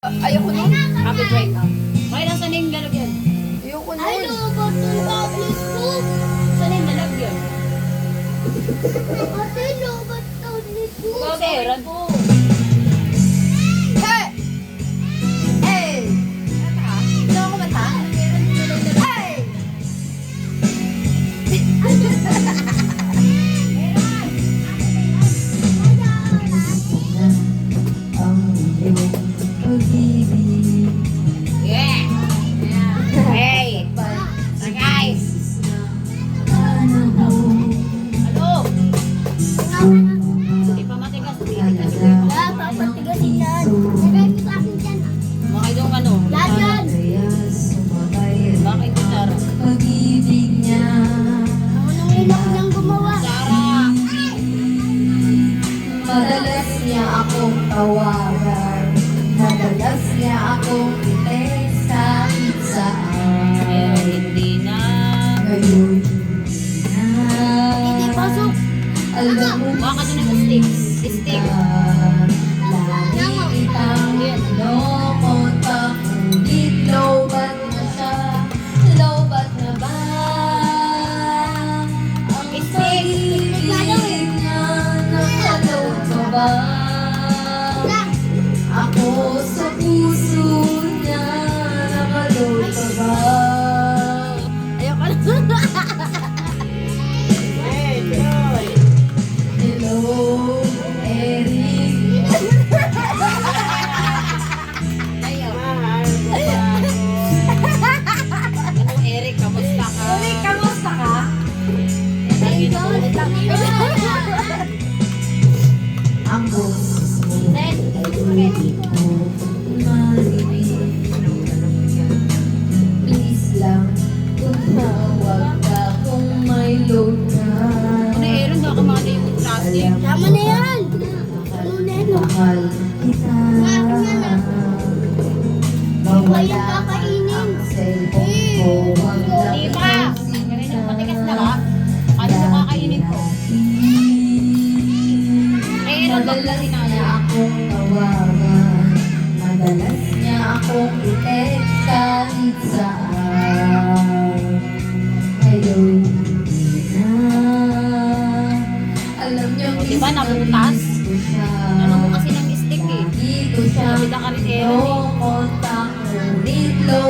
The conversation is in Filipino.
Ayoko nun. Happy right now. Okay lang, sana yung lalagyan. Ayoko nun. I know, but the love is good. Sana yung lalagyan. I know, but the love is good. Okay, run po. tawaran Madalas niya akong itin sakit sa Ngayon hindi na Ngayon hindi na Hindi, pasok! Alam ano? mo, Baka doon yung stick. Stick. mahal kita. Diba? Diba? Mawala ang cellphone ko. Ang dami ng sinta Madalas niya akong tawagan Madalas niya akong i-text kahit saan Ngayon, hindi na Alam niyo, diba nabutas? ko siya. Sila ka rin eh. No contact, no need low